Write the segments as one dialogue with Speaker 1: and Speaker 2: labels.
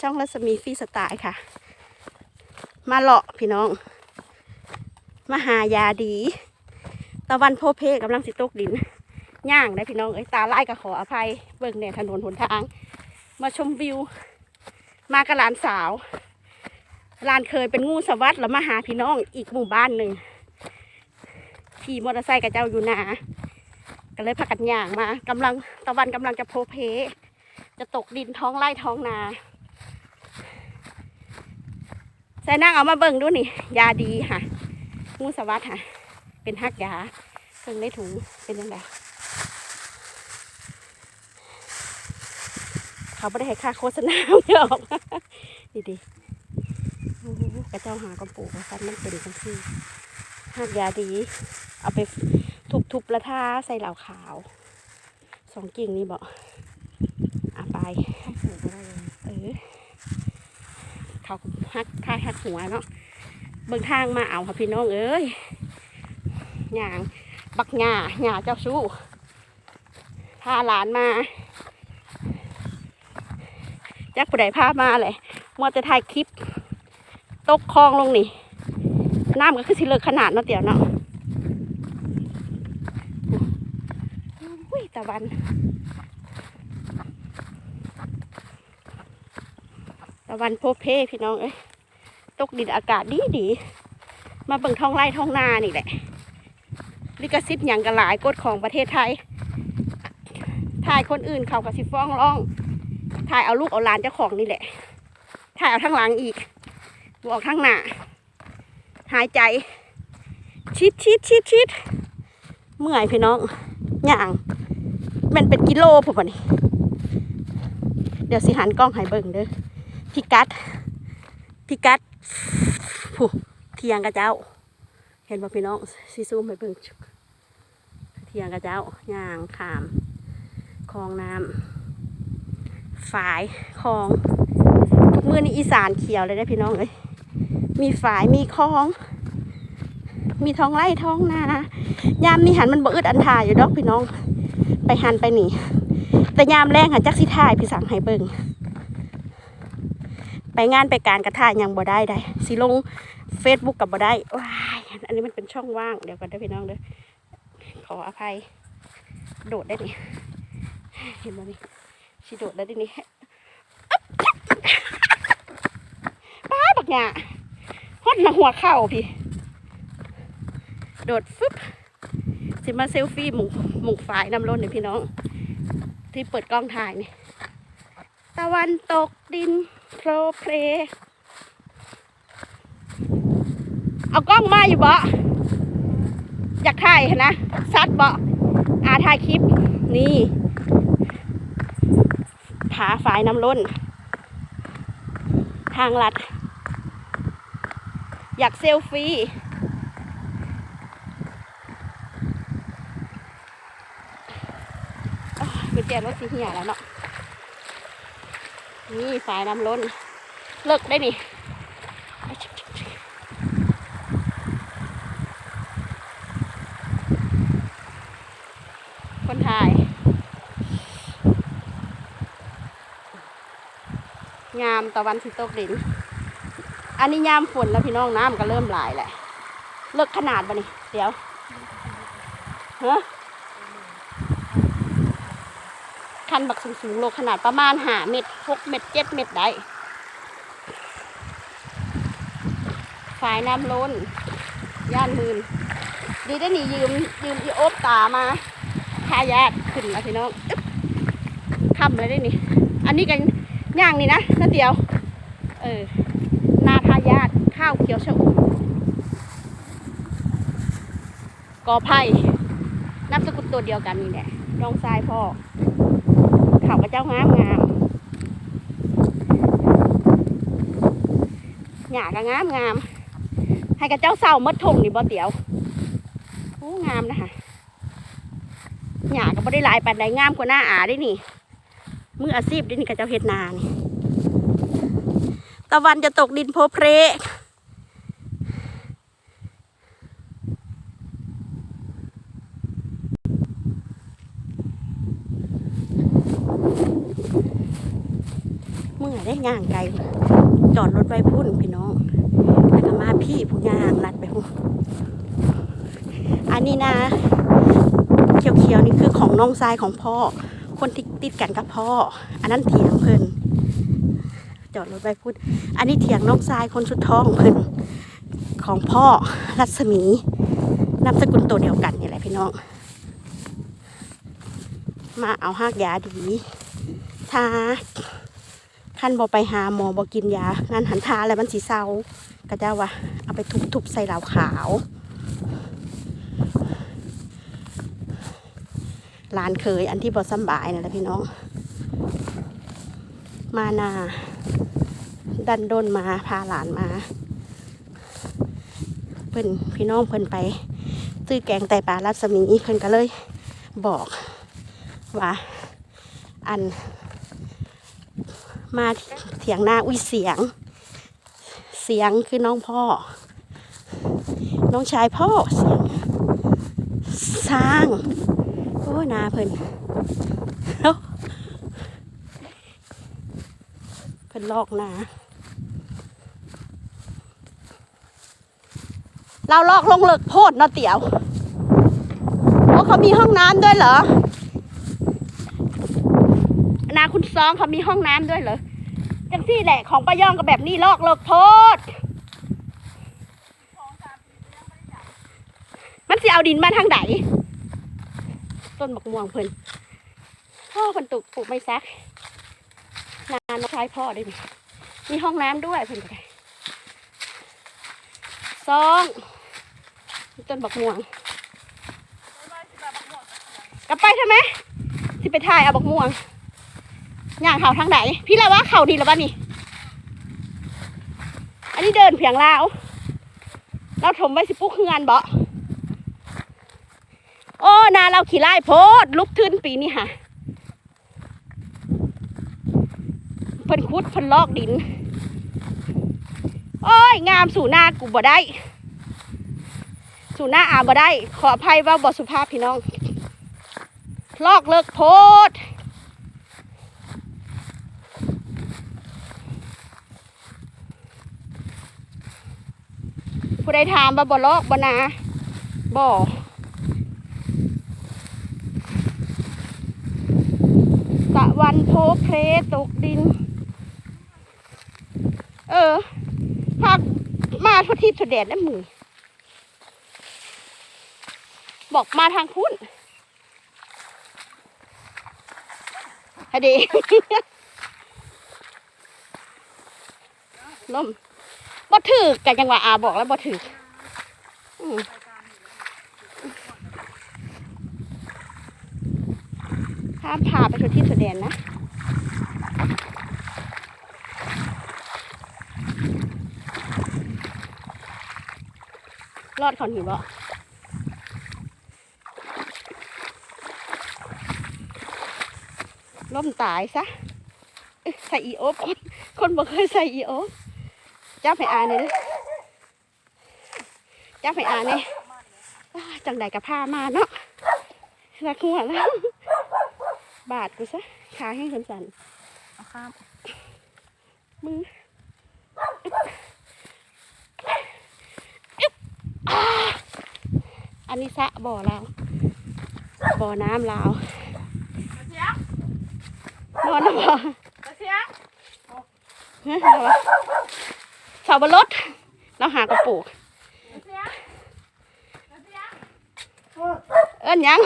Speaker 1: ช่องรัศมีฟีสไตล์ค่ะ มาเลาะพี่น้อง มาหายาดี ตะวันโพเพกำลังสิตกดิน ย่างได้พี่น้องเอ้ยตาไล่ก็ขออภัย เบิ่งเนี่ยถนนหนทาง มาชมวิว มากับหลานสาวลานเคยเป็นงูสวัสด์แล้วมาหาพี่น้องอีกหมู่บ้านหนึ่งขี่มอเตอร์ไซค์กับเจ้าอยู่นาก็เลยพากันย่างมากำลังตะวันกำลังจะโพเพ จะตกดินท้องไร่ท้องนา ใส่นั่งเอามาเบิ่งดูนี่ ยาดีค่ะงูสวัสด์ค่ะ เป็นฮักยาเพิ่งในถุงเป็นยังไงเขาไม่ได้ให้ค่าโฆษณาไม่ออกดีดีโอ้โหกระเจ้าหากระปุกฟันมันเป็นจังซี่ฮักยาดี เอาไปทุบๆแล้วทาใส่เหล่าขาวสองกิ่งนี่บอกอะไป
Speaker 2: ปลูกอะไรเลย
Speaker 1: เออ เขาฮักท่าฮักหัวเนาะเบิ่งทางมาเอาค่ะพี่น้องเอ้ยหยางบักหญ้าหญ้าเจ้าสู้พาหลานมาจักผู้ใดพามาเลยมัวจะถ่ายคลิป ตกคลองลงนี่น้ำก็คือสิเลิกขนาดเนาะเตี่ยวเนาะอุ้ยตะวันะวันโพเพพี่น้องเอ้ยตกดินอากาศดีดี มาเบิ่งท้องไร่ท้องนานี่แหละ ลิขสิทธิ์อย่างกระหลายกฎของประเทศไทย ถ่ายคนอื่นเขากับสิฟ้องร้อง ถ่ายเอาลูกเอาหลานเจ้าของนี่แหละ ถ่ายเอาทั้งหลังอีกบอกทั้งหน้า หายใจ ชิดชิดชิดชิดเมื่อยพี่น้องอย่างมันเป็นกิโลผมอะนี่ เดี๋ยวสิหันกล้องให้เบิ่งเด้อ พิกัดพิกัดผู้เทียงกระเจ้า เห็นบ่พี่น้องซีซูมไปเบิ่งเทียงกระเจ้าย่างขามคลองน้ำฝายคลองทุกมือนี่อีสานเขียวเลยได้พี่น้องเอ้ยมีฝายมีคลอง มีท้องไร่ท้องนายามนี่หันมันบ่อึดอันทายอยู่ดอกพี่น้อง ไปหันไปหนีแต่ยามแรงหันจักสิถ่ายพี่สั่งให้เบิ่ง ไปงานไปการกระท่ายยังบ่ได้ได้สิลงเฟซบุ๊กกับบ่ได้ว้ายอันนี้มันเป็นช่องว่างเดี๋ยวก่อนเด้พี่น้องเด้อขออภัย โดดได้นี่เห็นบ่นี่สิโดดได้ดินี่ป้าบักหยาฮอดละหัวเข่าพี่ โดดฟึบสิมาเซลฟี่หมุงหมุงฝายน้ำล้นเนี่ยพี่น้อง ที่เปิดกล้องถ่ายนี่ตะวันตกดิน โพรเพลเอากล้องมาอยู่บ่อยากถ่ายนะซัดบ่อาถ่ายคลิป นี่ผาฝายน้ำล้น ทางลัด อยากเซลฟี่อ้าวกุญแจรถสีเหี่ยแล้วเนาะ นี่สายน้ำล้น เลิกได้นี่คนถ่ายงามตะวันสิตกดิน อันนี้ยามฝนแล้วพี่น้องน้ำก็เริ่มหลายแหละ เลิกขนาดบ่นี่ เดี๋ยวฮะคันบักสูงๆโลขนาดประมาณหาเม็ดหกเม็ดเจ็ดเม็ดได้ฝายน้ำล้น ย่านมืนดีได้หนียืมยืมอีโอบตามาทายาทขึ้นแล้วพี่น้องอึ๊บคำเลยได้นี่ อันนี้กันย่างนี่นะนั่นเดียว เออ นาทายาทข้าวเขียวชะอุ่มกอไผ่นามสกุลตัวเดียวกันนี่แหละน้องทรายพ่อ เขากระเจ้างามงามหญ้าก็งามงาม ให้กระเจ้าเศร้าหมดทงนี่บ่เตียวโอ้งามนะคะหญ้าก็บ่ได้หลายปานใดงามกว่าหน้าอาได้นี่มืออาชีพได้นี่กระเจ้าเฮ็ดนานี่ตะวันจะตกดินโพเพร มื่อได้ย่างไกลจอดรถไว้พุ่นพี่น้องแล้วก็มาพี่ผู้ย่างลัดไปพุ่นอันนี้นะ เขียวๆนี่คือของน้องชายของพ่อ คนที่ติดกันกับพ่อ อันนั้นเถียงเพิ่นจอดรถไว้พุ่นอันนี้เถียงน้องชายคนสุดท้องเพิ่นของพ่อรัศมีนามสกุลตัวเดียวกันนี่แหละพี่น้อง มาเอาหากยาดีทา ขั้นบอไปหาหมอบอกินยานั่นหันทาแล้วมันสีเศร้าก็จะว่าเอาไปทุบๆใส่เหลาขาวลานเคยอันที่บอสำบายนั่นแหละพี่น้อง มานา ดันโดนมาพาหลานมาเพิ่นพี่น้องเพิ่นไปซื้อแกงไตปลารัศมีเพิ่นก็เลยบอกว่าอัน มาเถียงหน้าอุ้ยเสียง เสียงคือน้องพ่อ น้องชายพ่อเสียงสร้างโอ้ยนาเพิ่นเพิ่นลอกนาเราลอกลงเลิกโพดเนาะเตี๋ยวโอ้เขามีห้องน้ำด้วยเหรอ คุณซองเขามีห้องน้ำด้วยเหรอจังซี่แหละของป้าย่องก็แบบนี้ลอกเลิกโพดมันสิเอาดินมาทางไหนต้นบักม่วงเพิ่นพ่อเพิ่นตุกปลูกไม่ซัก นานน้องชายพ่อได้วยนี่มีห้องน้ำด้วยเพิ่นก็ได้ซองต้นบักม่วงกลับไปใช่ไหมสิไปถ่ายเอาบักม่วง ย่างเขาทางไหนพี่ละว่าเขาดีแล้วบ้านี่ อันนี้เดินเพียงลาวเราถมไว้สิปุ๊กเฮือนบ่โอ้นาเราขี่ไล่โพดลุกทึนปีนี้ค่ะเพิ่นคุดเพิ่นลอกดิน โอ้ย งามสู่หน้ากูบ่ได้ สู่หน้าอาบ่ได้ ขออภัยว่าบ่สุภาพพี่น้อง ลอกเลิกโพด ผู้ใดถามว่าบ่ลอกบ่นาบ่ตะวันโพเพลตกดิน เออพักมาทุกที่ทุกแดดแล้วมือ บอกมาทางพุ้นฮะดีลม บ่ถือกันจังหวะอาบอกแล้วบ่ถือกห้ามพาไปทุที่สุดแดนนะรอดเขาหนีบ่ล่มตายซะ ใส่อีโอคนคนบ่เคยใส่อีโอ จับให้อายหน่อยเด้อจับให้อายหน่อยอ้าจังใดกับผ้ามาเนาะรักหัวแล้วบาดกูซะขาแห้งสัน
Speaker 2: เอาข้าม
Speaker 1: ๆมืออ่าอันนี้สระบ่อเราบ่อน้ำเรา
Speaker 2: เสียง
Speaker 1: นอนแล้วบ่
Speaker 2: เสียง
Speaker 1: เฮ้ยเราอะเสาบนรถเราหากระปุก
Speaker 2: เสียงเสียง
Speaker 1: เอิ้นหยัง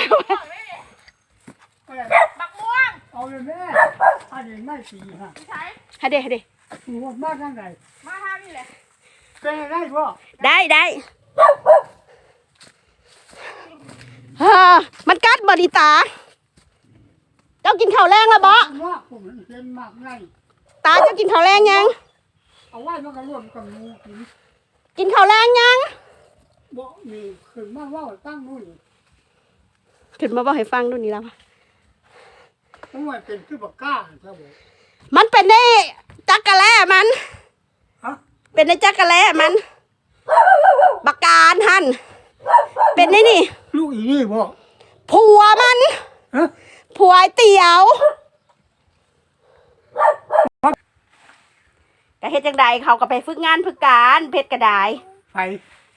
Speaker 2: บักม่วง
Speaker 3: เอาเลยแม่อันนี้ไม่สีฮะ
Speaker 2: พี่ใช้
Speaker 1: ฮะเดฮะเด
Speaker 3: หนูมาทางไหน
Speaker 2: มาทางนี่แหละ
Speaker 3: เป็นได้พ่อ
Speaker 1: ได้ได้เฮ้อมันกัดบอดีตา เจ้ากินข้าวแรงแล้วบ่
Speaker 3: คุณว่าผมเห็นมากไง
Speaker 1: ตาเจ้ากินข้าวแรงยัง
Speaker 3: เอาไว้มันก็ร่วมกับหนูกิน
Speaker 1: กินข้าวแรงยัง
Speaker 3: บ่นี่ขึ้นมาว่าตั้งนู่น
Speaker 1: ขึ้นมาบอกให้ฟังดูนี่แล้ว
Speaker 3: ต้องไว้เป็นคือบักก้าใช่บ่
Speaker 1: มันเป็นได้จักกะแล้มัน
Speaker 3: ฮะ
Speaker 1: เป็นในจักกะแล้มันบักการหันเป็นได้นี่
Speaker 3: ลูกอีนี่บ่
Speaker 1: ผัวมัน
Speaker 3: ฮะ
Speaker 1: ผัวไอ้เตี๋ยว ฮ็ดจังใดเขาก็ไปฝึกงานฝึกการเพชรกระได
Speaker 3: ไป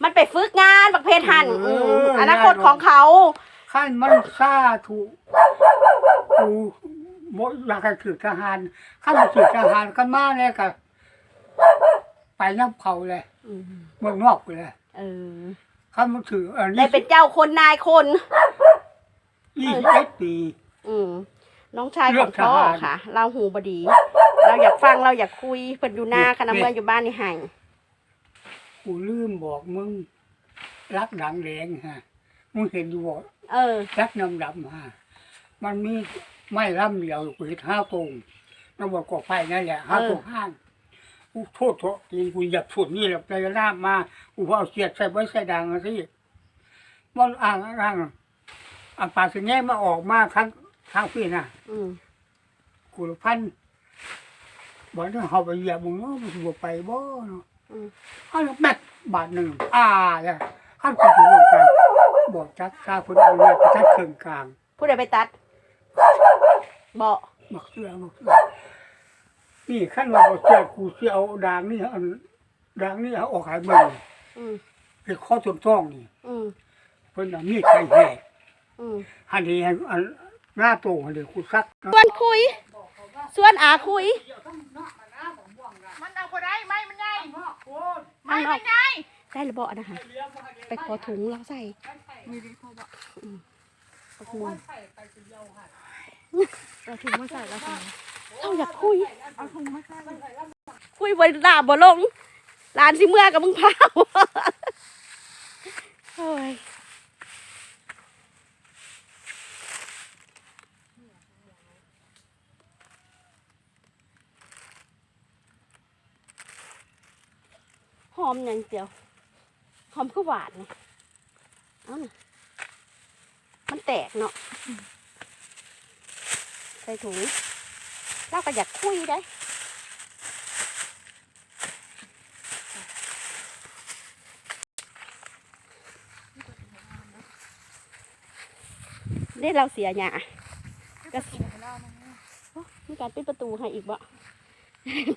Speaker 1: มันไปฝึกงานบักเพชรหัน
Speaker 3: เอ
Speaker 1: อื
Speaker 3: อ
Speaker 1: มอนาคตของเขา
Speaker 3: ขั้นมันซาถูกกูบ่อยากให้ถือทหารขั้นมันถือทหารกันมาเนี่ยก็ไปน้ำเขาเลย
Speaker 1: อืม
Speaker 3: เมืองนอกเลย
Speaker 1: เออ
Speaker 3: ขั้นมันถืออัน
Speaker 1: ได้
Speaker 3: นี้
Speaker 1: เป็นเจ้าคนนายคน
Speaker 3: ยี่สิบเอ็ดปี
Speaker 1: อืมน้องชาย
Speaker 3: เลื
Speaker 4: ข
Speaker 3: อ
Speaker 1: อกงพ่อ
Speaker 3: ทหาร
Speaker 1: ค่ะ เราหูบดี เราอยากฟังเราอยากคุยเพิ่นอยู่หน้าคณะ
Speaker 3: นี่
Speaker 1: เมื่ออยู่บ้านนี่ห่าง
Speaker 3: กูลืมบอกมึงรักดังแดงฮะมึงเห็นอยู่บ่
Speaker 1: เออ
Speaker 3: รักน้ำดำฮะมันมีไม้ร่ำเดียวกูเห็นห้าตรงน้ำบอกกอกไฟนั่นแหละห้าตรงห้างกูโทษโทษกินกูอยากสุดนี่แหละไปน้ำมากูเอาเสียดใส่ไว้ใส่ดังอะสิมันอ่างอ่างอ่างปลาสิแง่มาออกมาทั้งทั้งพี่น่ะ
Speaker 1: อืม
Speaker 3: กูละพัน บอกว่าเขาไปเหยียบมึงเนาะมันสิบ่ไปบ่เนาะ
Speaker 1: อืม
Speaker 3: เขาแบกบาทหนึ่งอ่าเลยข้ากูถึงวงการบอกจักซาคนเอาเนี่ยไปจัดเครื่องกลาง
Speaker 1: ผู้ใดไปตัดบอก
Speaker 3: บอกเสื้อบอกเสื้อนี่ขั้นว่าบอกเสื้อกูเสื้อเอาด่างนี่อันด่างนี่เอาออกขายมึง
Speaker 1: อืม
Speaker 3: เป็นข้อสมท้องนี่
Speaker 1: อืม
Speaker 3: เพิ่นเอามีดไปแห่
Speaker 1: อืม
Speaker 3: อันนี้อันอันหน้าโตอันนี้กูซัก
Speaker 1: ส่วนคุย ส่วนอาคุย
Speaker 2: มันเอาบ่ได้ไม่มันใหญ่
Speaker 1: ไม่
Speaker 2: ไม่
Speaker 1: เอา
Speaker 2: มันใหญ่
Speaker 1: ได้หรือบอกนะคะ ไปขอถุงแล้วใส่อืมเอาถุงมา
Speaker 2: เอาถุงมาใส่แล้วค่ะ
Speaker 1: เราอยากคุย
Speaker 2: เอาถุงมาใส่
Speaker 1: คุยบนด่าบ่ลงร้านสิเมื่อกับมึงพาวโอ้ย อมอย่างเดียวหอมก็หวานนี่เอาน่ะมันแตกเนาะใส่ถุงเราก็อยากคุยได้ได้เราเสียหยาก็สิโอ้มีการปิดประตูให้อีกบ่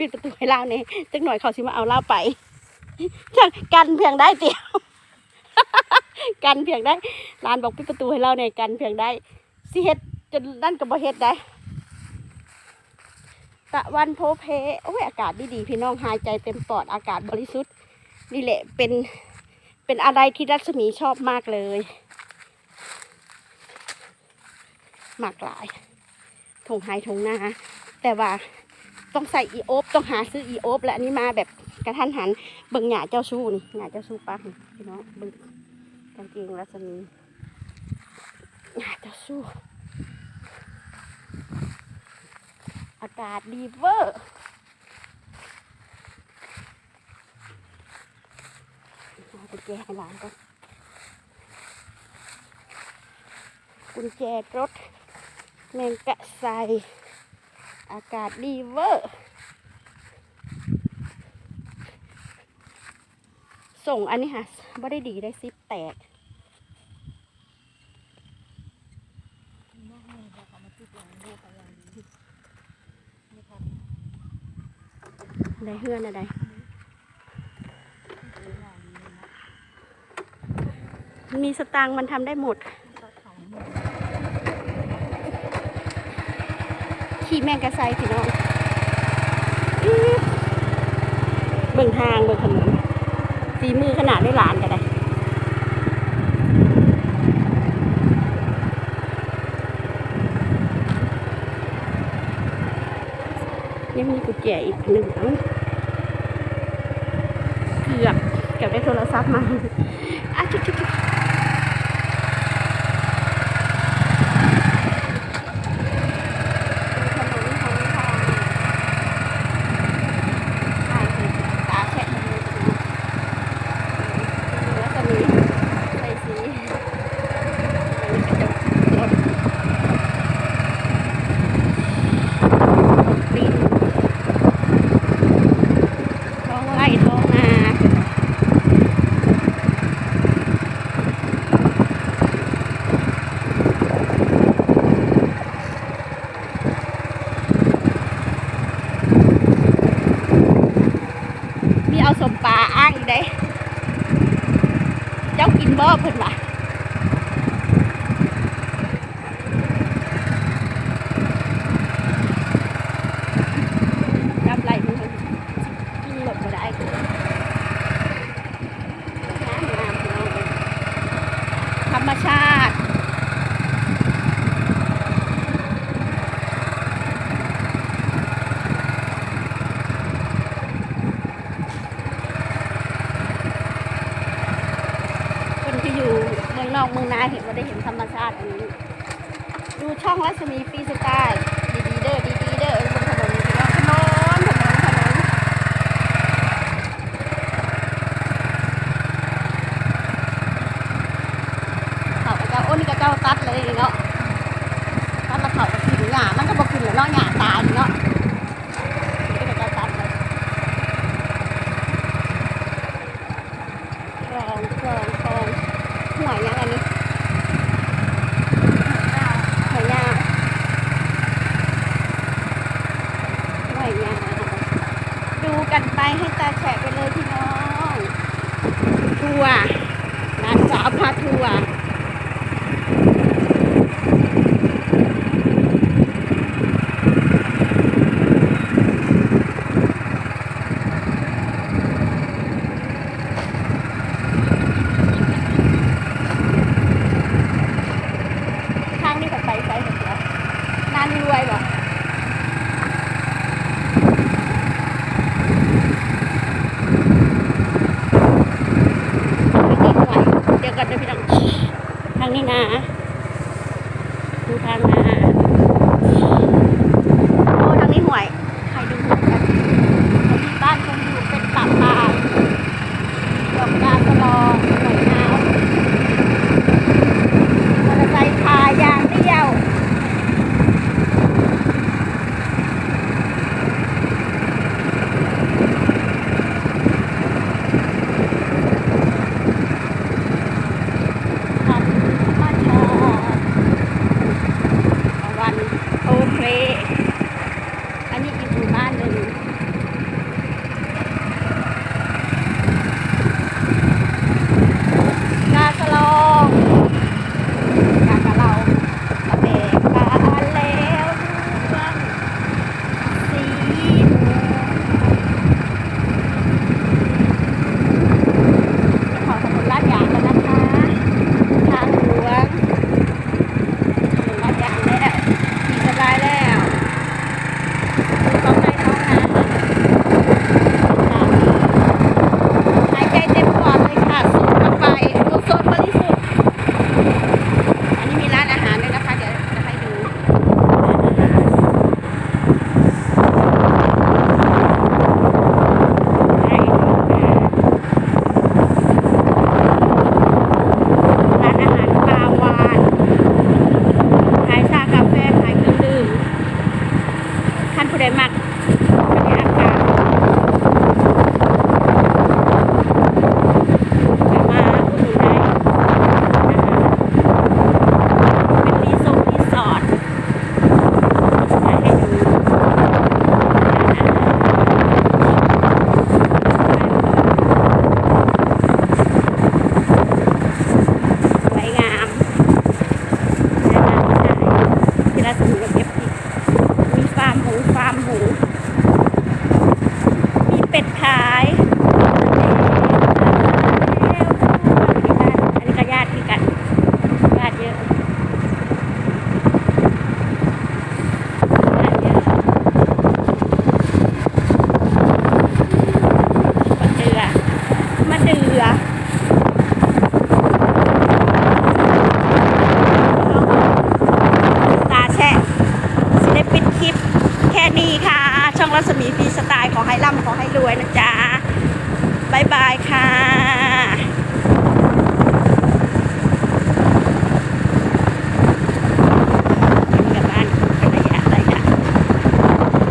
Speaker 1: ปิดประตูให้เราเนี่ยจักหน่อยเขาสิมาเอาเราไป กันเพียงได้เตียวกันเพียงได้ร้านบอกปิดประตูให้เราเนี่ยกันเพียงได้สิเฮ็ดจนนั่นก็บ่เฮ็ดได้ตะวันโพเพโอ้ยอากาศดีๆพี่น้องหายใจเต็มปอดอากาศบริสุทธิ์นี่แหละเป็นเป็นอะไรที่รัศมีชอบมากเลยหมากหลายถงไฮถงนาแต่ว่าต้องใส่อีโอบต้องหาซื้ออีโอบและอันนี้มาแบบ กระทันหันเบิ่งหยาเจ้าชู้นี่หยาเจ้าชู้ปักนี่พี่น้องเบิ่งกางเกงรัศมีหยาเจ้าชู้อากาศดีเวอร์กุญแจให้หลานก่อนกุญแจรถแมงกะไซอากาศดีเวอร์ ส่งอันนี้ค่ะบ่ได้ดีได้ซิปแตกได้เฮือนอะไรมีสตางค์มันทำได้หมด ขี่แมงกะไซพี่น้องเบิ่งทางเบิ่งถนน ฝีมือขนาดได้หลานกันได้ยังมีกุญแจอีกหนึ่งเกือบเกือบได้โทรศัพท์มาอะจุ๊บ 哦，不来。 เห็นธรรมชาติอันนี้ ดูช่องรัศมีฟีสไตล์ นะ